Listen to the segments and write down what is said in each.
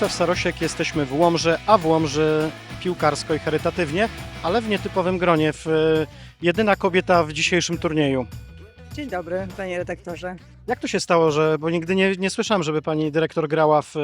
Przemysław Sarosiek, jesteśmy w Łomży, a w Łomży piłkarsko i charytatywnie, ale w nietypowym gronie, w e, jedyna kobieta w dzisiejszym turnieju. Dzień dobry, panie redaktorze. Jak to się stało, że, bo nigdy nie, nie słyszałam, żeby pani dyrektor grała w e,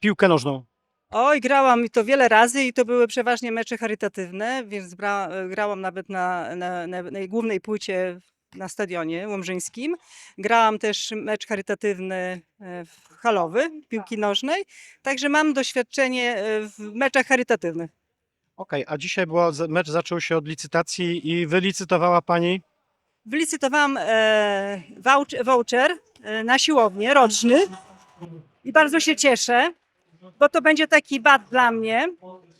piłkę nożną. Oj, grałam i to wiele razy i to były przeważnie mecze charytatywne, więc bra, grałam nawet na, na, na, na głównej płycie na stadionie łomżyńskim. Grałam też mecz charytatywny e, w halowy, piłki nożnej, także mam doświadczenie e, w meczach charytatywnych. Okej, a dzisiaj była, mecz zaczął się od licytacji i wylicytowała pani? Wylicytowałam e, vouch- voucher e, na siłownię roczny. I bardzo się cieszę, bo to będzie taki bat dla mnie,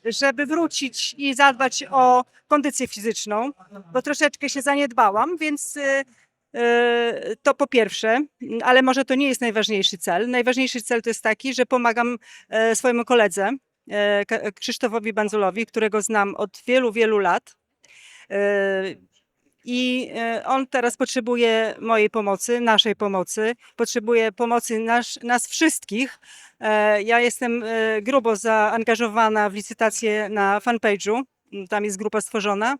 żeby wrócić i zadbać o kondycję fizyczną, bo troszeczkę się zaniedbałam, więc e, e, to po pierwsze, ale może to nie jest najważniejszy cel. Najważniejszy cel to jest taki, że pomagam e, swojemu koledze Krzysztofowi Banzulowi, którego znam od wielu, wielu lat. I e, on teraz potrzebuje mojej pomocy, naszej pomocy, potrzebuje pomocy nas, nas wszystkich. E, Ja jestem e, grubo zaangażowana w licytację na fanpage'u, tam jest grupa stworzona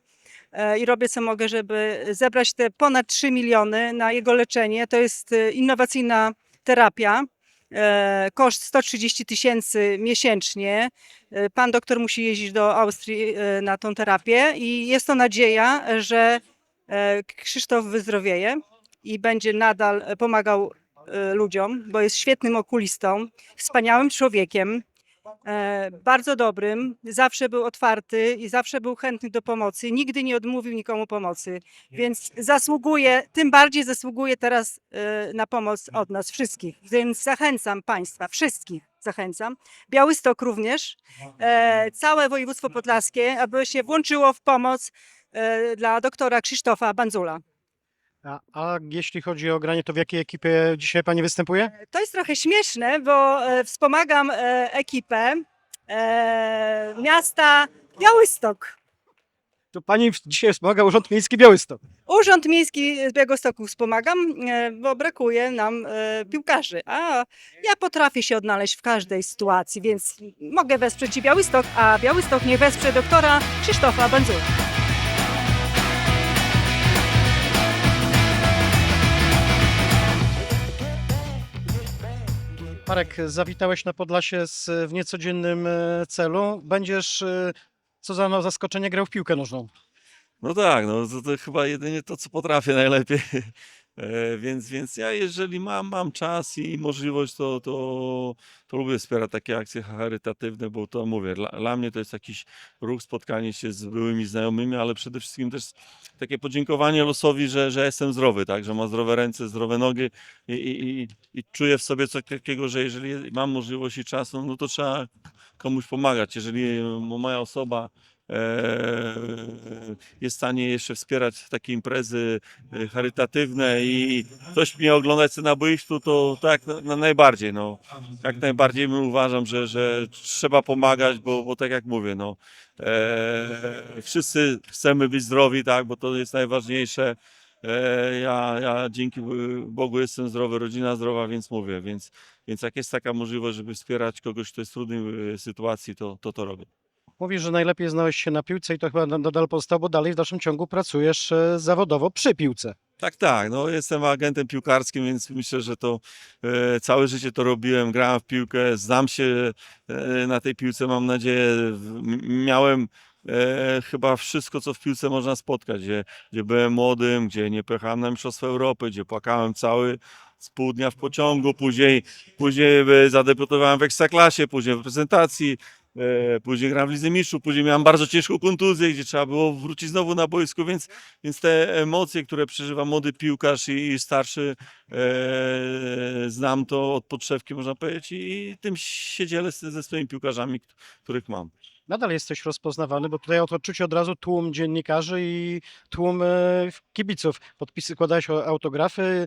i robię co mogę, żeby zebrać te ponad 3 miliony na jego leczenie. To jest innowacyjna terapia. Koszt 130 tysięcy miesięcznie. Pan doktor musi jeździć do Austrii na tą terapię i jest to nadzieja, że Krzysztof wyzdrowieje i będzie nadal e, pomagał e, ludziom, bo jest świetnym okulistą, wspaniałym człowiekiem, e, bardzo dobrym, zawsze był otwarty i zawsze był chętny do pomocy, nigdy nie odmówił nikomu pomocy, więc zasługuje, tym bardziej zasługuje teraz e, na pomoc od nas wszystkich, więc zachęcam Państwa, wszystkich zachęcam, Białystok również, e, całe województwo podlaskie, aby się włączyło w pomoc e, dla doktora Krzysztofa Banzula. A, a jeśli chodzi o granie, to w jakiej ekipie dzisiaj pani występuje? To jest trochę śmieszne, bo e, wspomagam e, ekipę e, miasta Białystok. To pani dzisiaj wspomaga Urząd Miejski Białystok. Urząd Miejski z Białegostoku wspomagam, e, bo brakuje nam e, piłkarzy, a ja potrafię się odnaleźć w każdej sytuacji, więc mogę wesprzeć i Białystok, a Białystok nie wesprze doktora Krzysztofa Banzula. Marek, zawitałeś na Podlasie z, w niecodziennym e, celu. Będziesz, e, co za no, zaskoczenie, grał w piłkę nożną. No tak, no to, to chyba jedynie to, co potrafię najlepiej. E, więc, więc ja jeżeli mam, mam czas i możliwość, to, to, to lubię wspierać takie akcje charytatywne, bo to mówię, dla, dla mnie to jest jakiś ruch, spotkanie się z byłymi znajomymi, ale przede wszystkim też takie podziękowanie losowi, że, że jestem zdrowy, tak, że mam zdrowe ręce, zdrowe nogi i, i, i, i czuję w sobie coś takiego, że jeżeli mam możliwość i czas, no, no to trzeba komuś pomagać. Jeżeli moja osoba jest w stanie jeszcze wspierać takie imprezy e, charytatywne i ktoś mnie oglądać chce na boisku, to tak na, na najbardziej, no. Jak najbardziej uważam, że, że trzeba pomagać, bo, bo tak jak mówię, no. E, wszyscy chcemy być zdrowi, tak, bo to jest najważniejsze. E, ja, ja dzięki Bogu jestem zdrowy, rodzina zdrowa, więc mówię, więc, więc jak jest taka możliwość, żeby wspierać kogoś, kto jest w trudnej e, sytuacji, to to, to robię. Mówisz, że najlepiej znałeś się na piłce i to chyba nadal pozostał, bo dalej w dalszym ciągu pracujesz e, zawodowo przy piłce. Tak, tak. No, jestem agentem piłkarskim, więc myślę, że to e, całe życie to robiłem. Grałem w piłkę, znam się e, na tej piłce, mam nadzieję. Miałem e, chyba wszystko, co w piłce można spotkać, gdzie, gdzie byłem młodym, gdzie nie pojechałem na Mistrzostwa Europy, gdzie płakałem cały z pół dnia w pociągu, później, później e, zadebiutowałem w Ekstraklasie, później w prezentacji, e, później grałem w Lidze Mistrzów, później miałem bardzo ciężką kontuzję, gdzie trzeba było wrócić znowu na boisku, więc więc te emocje, które przeżywa młody piłkarz i, i starszy, e, znam to od podszewki, można powiedzieć, i tym się dzielę ze swoimi piłkarzami, których mam. Nadal jesteś rozpoznawany, bo tutaj czuć od razu tłum dziennikarzy i tłum e, kibiców. Podpisy, kładałeś autografy.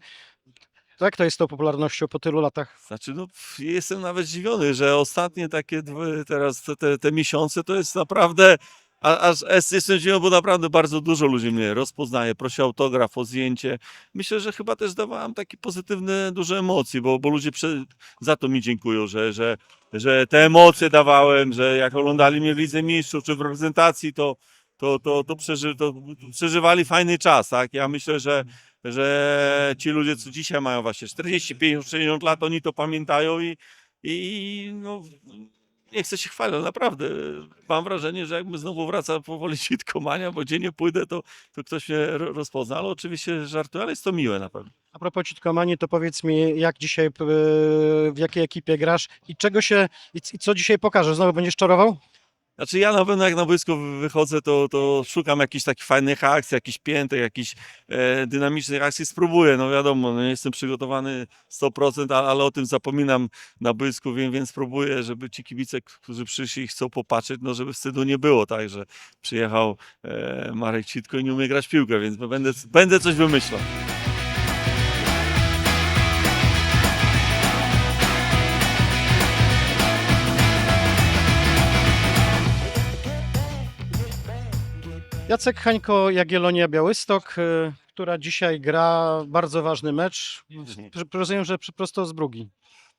Jak to jest z tą popularnością po tylu latach? Znaczy, no, jestem nawet zdziwiony, że ostatnie takie dwa, teraz te, te, te miesiące to jest naprawdę A, aż es- jestem zdziwiony, bo naprawdę bardzo dużo ludzi mnie rozpoznaje, prosi o autograf, o zdjęcie. Myślę, że chyba też dawałem takie pozytywne, duże emocje, bo, bo ludzie prze, za to mi dziękują, że, że, że te emocje dawałem, że jak oglądali mnie w Lidze Mistrzów czy w reprezentacji, to, to, to, to, przeży, to przeżywali fajny czas. Tak? Ja myślę, że, że ci ludzie, co dzisiaj mają właśnie 40, 50, 60 lat, oni to pamiętają i, i no, nie chcę się chwalić, naprawdę mam wrażenie, że jakby znowu wraca powoli sitkomania, bo gdzie nie pójdę, to, to ktoś mnie ro- rozpozna, ale oczywiście żartuję, ale jest to miłe na pewno. A propos Citkomanii, to powiedz mi, jak dzisiaj, e, w jakiej ekipie grasz i czego się, i co dzisiaj pokażesz? Znowu będziesz czorował? Znaczy ja na pewno jak na boisko wychodzę, to, to szukam jakichś takich fajnych akcji, jakichś piętek, jakichś e, dynamicznych akcji, spróbuję, no wiadomo, no nie jestem przygotowany 100%, ale, ale o tym zapominam na boisku, więc, więc żeby ci kibice, którzy przyszli i chcą popatrzeć, no żeby wstydu nie było, tak, że przyjechał e, Marek Citko i nie umie grać w piłkę, więc będę, będę coś wymyślał. Jacek Hańko, Jagiellonia Białystok, e, która dzisiaj gra bardzo ważny mecz. Rozumiem, że pr- prosto z Brugi.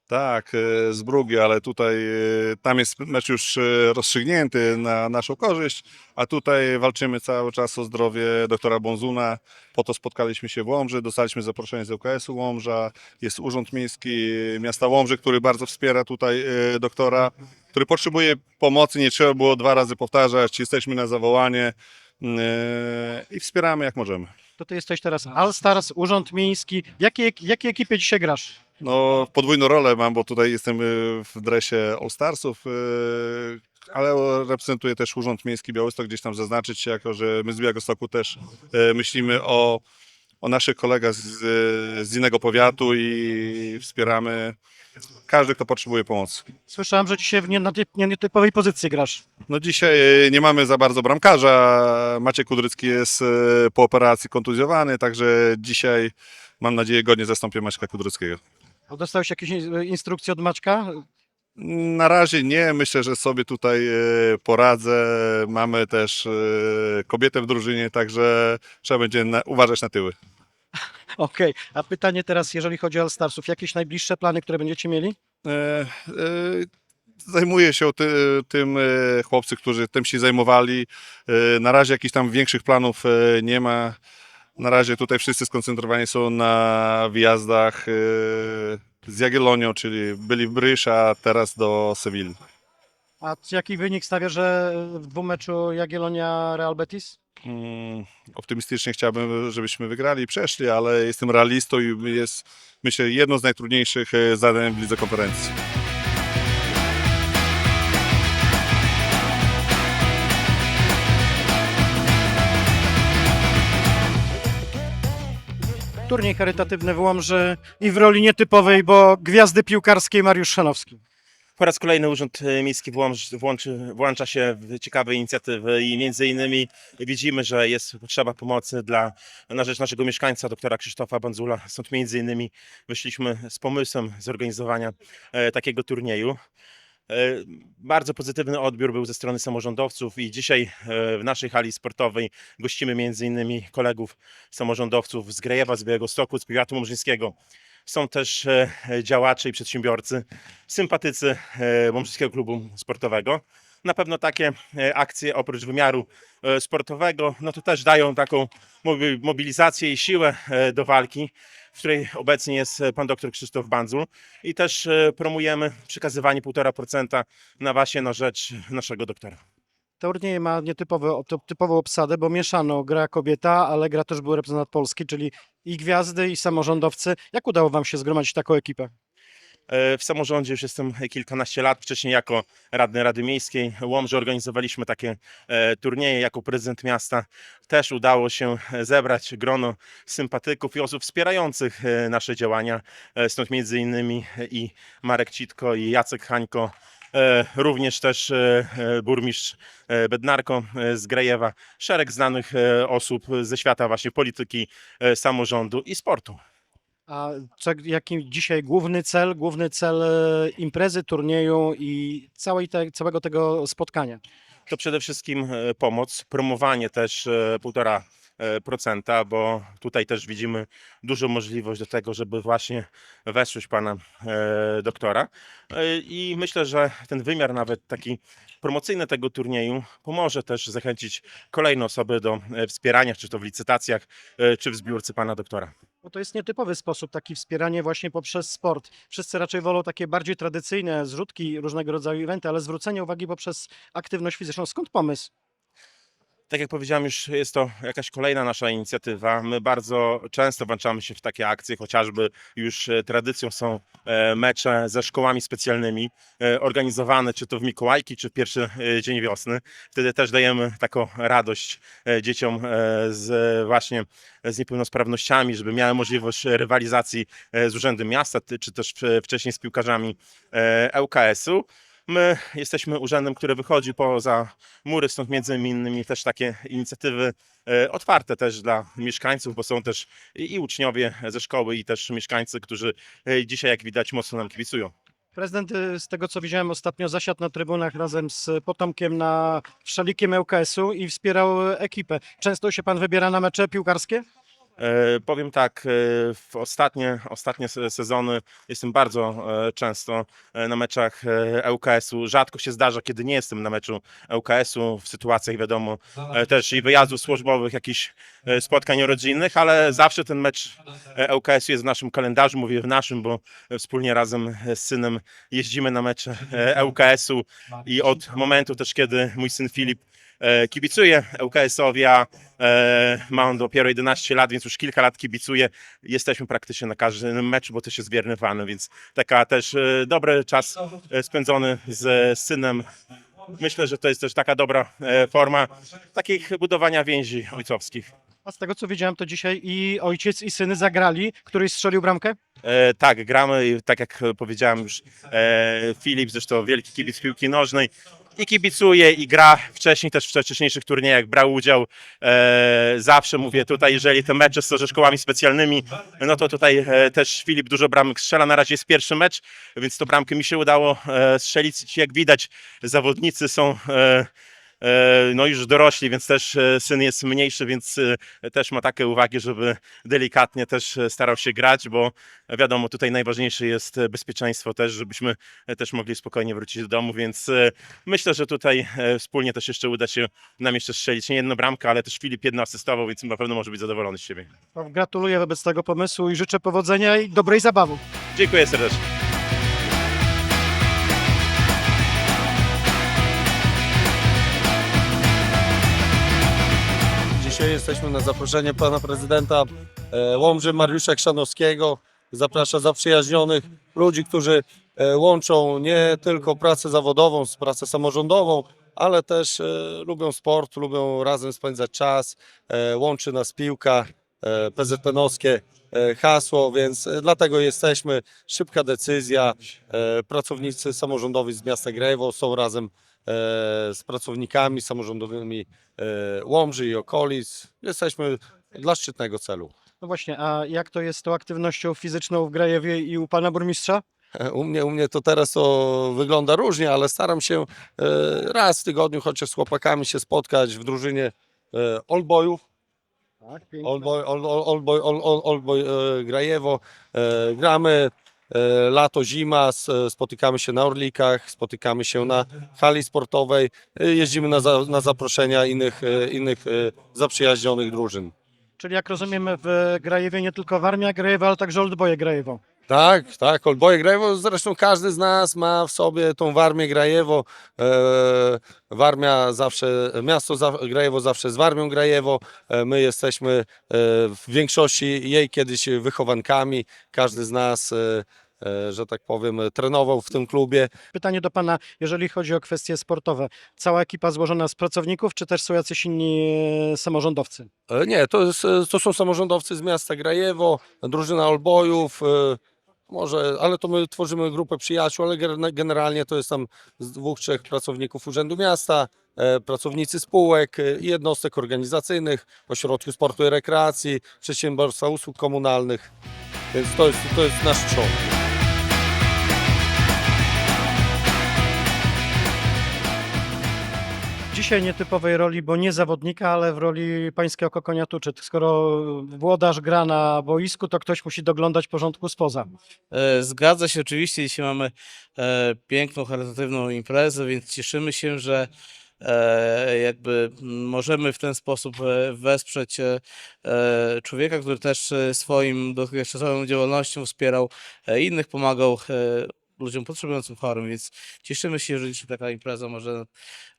Tak, e, z Brugi, ale tutaj e, tam jest mecz już rozstrzygnięty na naszą korzyść, a tutaj walczymy cały czas o zdrowie doktora Bonzuna. Po to spotkaliśmy się w Łomży, dostaliśmy zaproszenie z UKS-u Łomża, jest Urząd Miejski Miasta Łomży, który bardzo wspiera tutaj doktora, który potrzebuje pomocy, nie trzeba było dwa razy powtarzać, jesteśmy na zawołanie i wspieramy jak możemy. To ty jesteś teraz All Stars, Urząd Miejski. W jakiej, jakiej ekipie dzisiaj grasz? No, podwójną rolę mam, bo tutaj jestem y, w dresie All Starsów, y, ale reprezentuję też Urząd Miejski Białystok, gdzieś tam zaznaczyć się, jako że my z Białegostoku też myślimy o, o naszych kolegach z, z innego powiatu i wspieramy każdy, kto potrzebuje pomocy. Słyszałem, że dzisiaj w nie- na typ- nie- nietypowej pozycji grasz. No dzisiaj y, nie mamy za bardzo bramkarza, Maciek Kudrycki jest y, po operacji kontuzjowany, także dzisiaj mam nadzieję godnie zastąpię Maćka Kudryckiego. A Dostałeś jakieś in- instrukcje od Maćka? Na razie nie, myślę, że sobie tutaj e, poradzę. Mamy też e, kobietę w drużynie, także trzeba będzie na, uważać na tyły. Okej, a pytanie teraz, jeżeli chodzi o All Starsów, jakieś najbliższe plany, które będziecie mieli? E, e, Zajmuję się ty, tym e, chłopcy, którzy tym się zajmowali. E, Na razie jakichś tam większych planów e, nie ma. Na razie tutaj wszyscy skoncentrowani są na wyjazdach e, z Jagiellonią, czyli byli w Bryż, a teraz do Sewilli. A jaki wynik stawia, że w dwumeczu Jagiellonia-Real Betis? Mm, optymistycznie chciałbym, żebyśmy wygrali i przeszli, ale jestem realistą i jest, myślę, jedno z najtrudniejszych e, zadań w lidze konferencji. Turniej charytatywny w Łomży i w roli nietypowej, bo gwiazdy piłkarskiej Mariusz Szanowski. Po raz kolejny Urząd Miejski włącz, włączy, włącza się w ciekawe inicjatywy i między innymi widzimy, że jest potrzeba pomocy dla, na rzecz naszego mieszkańca, doktora Krzysztofa Bandzula. Stąd między innymi wyszliśmy z pomysłem zorganizowania e, takiego turnieju. E, Bardzo pozytywny odbiór był ze strony samorządowców i dzisiaj e, w naszej hali sportowej gościmy między innymi kolegów samorządowców z Grejewa, z Białegostoku, z powiatu murzyńskiego. Są też e, działacze i przedsiębiorcy, sympatycy e, Łomżyckiego Klubu Sportowego. Na pewno takie e, akcje oprócz wymiaru e, sportowego, no to też dają taką mobi- mobilizację i siłę e, do walki, w której obecnie jest e, pan dr Krzysztof Bandzul i też e, promujemy przekazywanie 1,5% na właśnie na rzecz naszego doktora. Turniej ma nietypowy, to- typową obsadę, bo mieszano gra kobieta, ale gra też był reprezentant Polski, czyli i gwiazdy, i samorządowcy. Jak udało wam się zgromadzić taką ekipę? E, W samorządzie już jestem kilkanaście lat. Wcześniej jako radny Rady Miejskiej Łomży organizowaliśmy takie e, turnieje. Jako prezydent miasta też udało się e, zebrać grono sympatyków i osób wspierających nasze działania. Stąd między innymi i Marek Citko i Jacek Hańko. E, Również też e, e, burmistrz Bednarko z Grejewa. Szereg znanych osób ze świata właśnie polityki, samorządu i sportu. A co, jaki dzisiaj główny cel, główny cel imprezy, turnieju i całej te, całego tego spotkania? to przede wszystkim pomoc, promowanie też półtora procenta, bo tutaj też widzimy dużą możliwość do tego, żeby właśnie wesprzeć pana e, doktora. E, I myślę, że ten wymiar nawet taki promocyjny tego turnieju pomoże też zachęcić kolejne osoby do e, wspierania, czy to w licytacjach, czy w zbiórce pana doktora. Bo to jest nietypowy sposób, taki wspieranie właśnie poprzez sport. Wszyscy raczej wolą takie bardziej tradycyjne zrzutki, różnego rodzaju eventy, ale zwrócenie uwagi poprzez aktywność fizyczną. Skąd pomysł? Tak jak powiedziałem, już jest to jakaś kolejna nasza inicjatywa. My bardzo często włączamy się w takie akcje, chociażby już e, tradycją są e, mecze ze szkołami specjalnymi, e, organizowane czy to w Mikołajki, czy w pierwszy dzień wiosny. Wtedy też dajemy taką radość dzieciom z właśnie z niepełnosprawnościami, żeby miały możliwość rywalizacji z Urzędem Miasta, czy też wcześniej z piłkarzami ŁKS-u. My jesteśmy urzędem, który wychodzi poza mury, stąd między innymi też takie inicjatywy e, otwarte też dla mieszkańców, bo są też i uczniowie ze szkoły i też mieszkańcy, którzy e, dzisiaj jak widać mocno nam kibicują. Prezydent, y, z tego co widziałem ostatnio, zasiadł na trybunach razem z potomkiem na szalikiem ŁKS-u i wspierał ekipę. Często się pan wybiera na mecze piłkarskie? E, Powiem tak, e, w ostatnie, ostatnie se- sezony jestem bardzo e, często na meczach ŁKS-u. Rzadko się zdarza, kiedy nie jestem na meczu ŁKS-u, w sytuacjach wiadomo też i wyjazdów służbowych, jakichś spotkań rodzinnych, ale zawsze ten mecz ŁKS-u jest w naszym kalendarzu, mówię w naszym, bo wspólnie razem z synem jeździmy na mecze ŁKS-u. I od momentu też, kiedy mój syn Filip e, kibicuje ŁKS-owi, a e, ma on dopiero 11 lat, więc już kilka lat kibicuje. Jesteśmy praktycznie na każdym meczu, bo też jest wierny fan, więc taka też e, dobry czas spędzony z synem. Myślę, że to jest też taka dobra forma takich budowania więzi ojcowskich. A z tego co widziałem, to dzisiaj i ojciec i syny zagrali. Któryś strzelił bramkę? E, tak, gramy tak jak powiedziałem już, e, Filip, zresztą wielki kibic piłki nożnej, i kibicuje, i gra wcześniej też w wcześniejszych turniejach, brał udział. E, zawsze mówię tutaj, jeżeli te mecze są ze szkołami specjalnymi, no to tutaj e, też Filip dużo bramek strzela. Na razie jest pierwszy mecz, więc to bramkę mi się udało e, strzelić. Jak widać, zawodnicy są. E, no już dorośli, więc też e, syn jest mniejszy, więc e, też ma takie uwagi, żeby delikatnie też e, starał się grać, bo wiadomo, tutaj najważniejsze jest e, bezpieczeństwo też, żebyśmy e, też mogli spokojnie wrócić do domu, więc e, myślę, że tutaj e, wspólnie też jeszcze uda się nam jeszcze strzelić nie jedną bramkę, ale też Filip jedno asystował, więc na pewno może być zadowolony z siebie. Gratuluję wobec tego pomysłu i życzę powodzenia i dobrej zabawy. Dziękuję serdecznie. Dzisiaj jesteśmy na zaproszenie pana prezydenta e, Łomży Mariusza Krzanowskiego. Zaprasza zaprzyjaźnionych ludzi, którzy e, łączą nie tylko pracę zawodową z pracę samorządową, ale też e, lubią sport, lubią razem spędzać czas. Łączy nas piłka, PZPN-owskie hasło, więc dlatego jesteśmy. Szybka decyzja. Pracownicy samorządowi z miasta Grajewo są razem z pracownikami samorządowymi e, Łomży i okolic. Jesteśmy dla szczytnego celu. No właśnie, a jak to jest z tą aktywnością fizyczną w Grajewie i u pana burmistrza? U mnie, u mnie to teraz to wygląda różnie, ale staram się e, raz w tygodniu chociaż z chłopakami się spotkać w drużynie e, Oldboyów. Tak, Oldboy, Old, Old, Oldboy, Old, Old, Oldboy e, Grajewo. E, gramy e, lato, zima, spotykamy się na Orlikach, spotykamy się na hali sportowej, e, jeździmy na, za, na zaproszenia innych, e, innych e, zaprzyjaźnionych drużyn. Czyli jak rozumiem w Grajewie nie tylko Warmia Grajewa, ale także Oldboye Grajewo. Tak, tak, Olboje Grajewo, zresztą każdy z nas ma w sobie tą Warmię Grajewo. E, Warmia zawsze, miasto za, Grajewo zawsze z Warmią Grajewo. E, my jesteśmy e, w większości jej kiedyś wychowankami. Każdy z nas, e, e, że tak powiem, trenował w tym klubie. Pytanie do pana, jeżeli chodzi o kwestie sportowe. Cała ekipa złożona z pracowników, czy też są jacyś inni e, samorządowcy? E, nie, to, jest, e, to są samorządowcy z miasta Grajewo, drużyna Olbojów. e, Może, ale to my tworzymy grupę przyjaciół, ale gen- generalnie to jest tam z dwóch, trzech pracowników Urzędu Miasta, e, pracownicy spółek e, i jednostek organizacyjnych, ośrodków sportu i rekreacji, przedsiębiorstwa usług komunalnych. Więc to jest, to jest nasz trzon. Dzisiaj nietypowej roli, bo nie zawodnika, ale w roli pańskiego kokonia tuczyt. Skoro włodarz gra na boisku, to ktoś musi doglądać porządku spoza. E, Zgadza się, oczywiście. Dzisiaj mamy e, piękną, charytatywną imprezę, więc cieszymy się, że e, jakby możemy w ten sposób wesprzeć człowieka, który też e, swoim dotychczasową działalnością wspierał innych, pomagał ludziom potrzebującym chorym, więc cieszymy się, że dzisiaj taka impreza może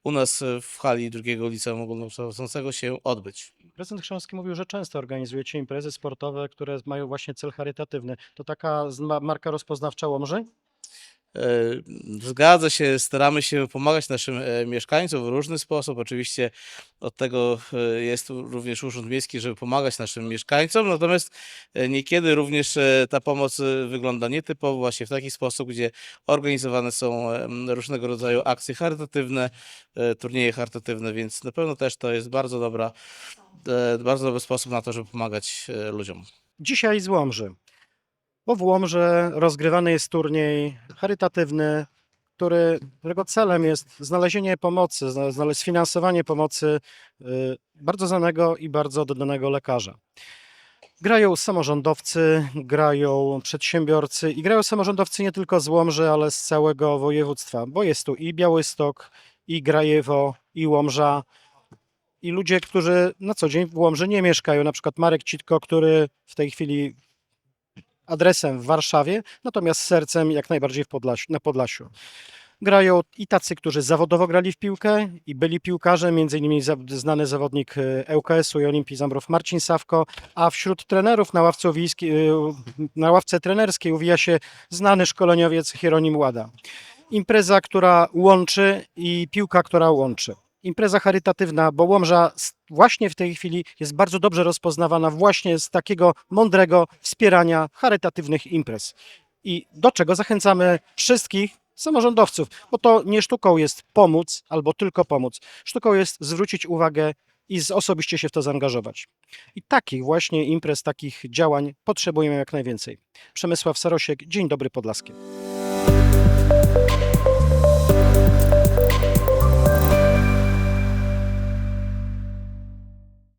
u nas e, w hali drugiego liceum ogólnokształcącego się odbyć. Prezydent Chrząski mówił, że często organizujecie imprezy sportowe, które mają właśnie cel charytatywny. To taka marka rozpoznawcza Łomży? E, Zgadza się, staramy się pomagać naszym e, mieszkańcom w różny sposób. Oczywiście od tego e, jest również Urząd Miejski, żeby pomagać naszym mieszkańcom, natomiast niekiedy również ta pomoc wygląda nietypowo, właśnie w taki sposób, gdzie organizowane są różnego rodzaju akcje charytatywne, turnieje charytatywne, więc na pewno też to jest bardzo dobra, bardzo dobry sposób na to, żeby pomagać ludziom. Dzisiaj z Łomży. Bo w Łomży rozgrywany jest turniej charytatywny, który, którego celem jest znalezienie pomocy, zna- znaleźć sfinansowanie pomocy y, bardzo znanego i bardzo oddanego lekarza. Grają samorządowcy, grają przedsiębiorcy i grają samorządowcy nie tylko z Łomży, ale z całego województwa, bo jest tu i Białystok, i Grajewo, i Łomża, i ludzie, którzy na co dzień w Łomży nie mieszkają, na przykład Marek Citko, który w tej chwili adresem w Warszawie, natomiast sercem jak najbardziej w Podlasiu, na Podlasiu. Grają i tacy, którzy zawodowo grali w piłkę i byli piłkarze, za- znany zawodnik e, ŁKS-u i Olimpii Zambrów Marcin Sawko, a wśród trenerów na ławce, e, na ławce trenerskiej uwija się znany szkoleniowiec Hieronim Łada. Impreza, która łączy i piłka, która łączy. Impreza charytatywna, bo Łomża właśnie w tej chwili jest bardzo dobrze rozpoznawana właśnie z takiego mądrego wspierania charytatywnych imprez. I do czego zachęcamy wszystkich samorządowców, bo to nie sztuką jest pomóc albo tylko pomóc. Sztuką jest zwrócić uwagę i osobiście się w to zaangażować. I takich właśnie imprez, takich działań potrzebujemy jak najwięcej. Przemysław Sarosiek, Dzień Dobry Podlaskie.